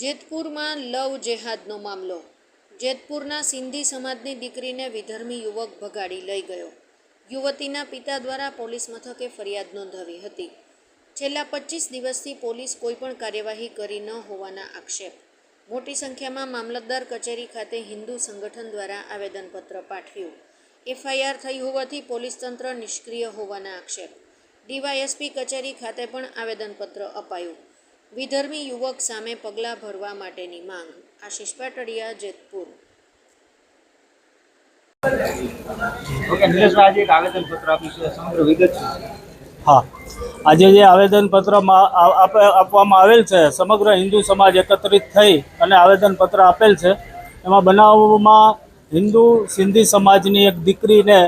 જેતપુરમાં લવ જેહાદનો મામલો. જેતપુરના સિંધી સમાજની દીકરીને વિધર્મી યુવક ભગાડી લઈ ગયો. યુવતીના પિતા દ્વારા પોલીસ મથકે ફરિયાદ નોંધાવી હતી. છેલ્લા પચીસ દિવસથી પોલીસ કોઈપણ કાર્યવાહી કરી ન હોવાના આક્ષેપ. મોટી સંખ્યામાં મામલતદાર કચેરી ખાતે હિન્દુ સંગઠન દ્વારા આવેદનપત્ર પાઠવ્યું. એફઆઈઆર થઈ હોવાથી પોલીસ તંત્ર નિષ્ક્રિય હોવાના આક્ષેપ. ડીવાયએસપી કચેરી ખાતે પણ આવેદનપત્ર અપાયું. વિધર્મી યુવક સામે પગલાં ભરવા માટેની માંગ આશીષ પાટડિયા જેતપુર. ઓકે આજે એક આવેદનપત્ર આપ્યું છે. સમગ્ર વિગત હા. આજે જે આવેદનપત્રમાં આપ- આપવામાં આવેલ છે સમગ્ર હિન્દુ સમાજ એકત્રિત થઈ અને આવેદનપત્ર આપેલ છે એમાં બનાવમાં હિન્દુ સિંધી સમાજની એક દીકરીને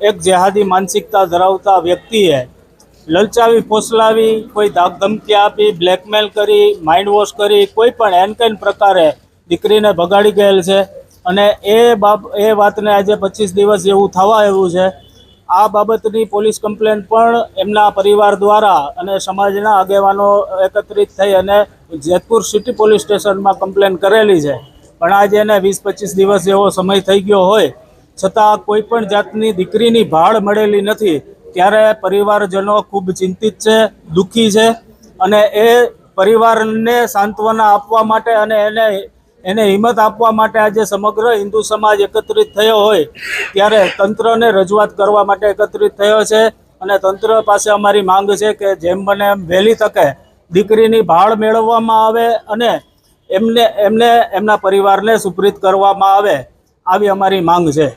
એક જેહાદી માનસિકતા ધરાવતા વ્યક્તિએ લલચાવી, ફોસલાવી, કોઈ ધમકી આપી બ્લેકમેલ કરી માઇન્ડ વોશ કરી, કોઈ પણ એનકેન પ્રકારે દીકરીને ભગાડી ગયેલ છે. અને એ બાબ, એ વાતને આજે પચીસ દિવસ જેવું થવા આવ્યું છે. આ બાબતની પોલીસ કમ્પ્લેન પણ એમના પરિવાર દ્વારા અને સમાજના આગેવાનો એકત્રિત થઈ અને જેતપુર સિટી પોલીસ સ્ટેશનમાં કમ્પ્લેન કરેલી છે. પણ આજે એને વીસ, પચીસ દિવસ જેવો સમય થઈ ગયો હોય. છતાં કોઈ પણ જાતની દીકરીની ભાળ મળેલી નથી. ત્યારે પરિવારજનો ખૂબ ચિંતિત છે, દુઃખી છે અને એ પરિવારને સાંત્વના આપવા માટે અને એને એને હિંમત આપવા માટે આજે સમગ્ર હિન્દુ સમાજ એકત્રિત થયો હોય ત્યારે તંત્રને રજૂઆત કરવા માટે એકત્રિત થયો છે અને તંત્ર પાસે અમારી માંગ છે કે જેમ બને એમ વહેલી તકે દીકરીની ભાળ મેળવવામાં આવે અને એમને એમને એમના પરિવારને સુપ્રીત કરવામાં આવે, આવી અમારી માંગ છે.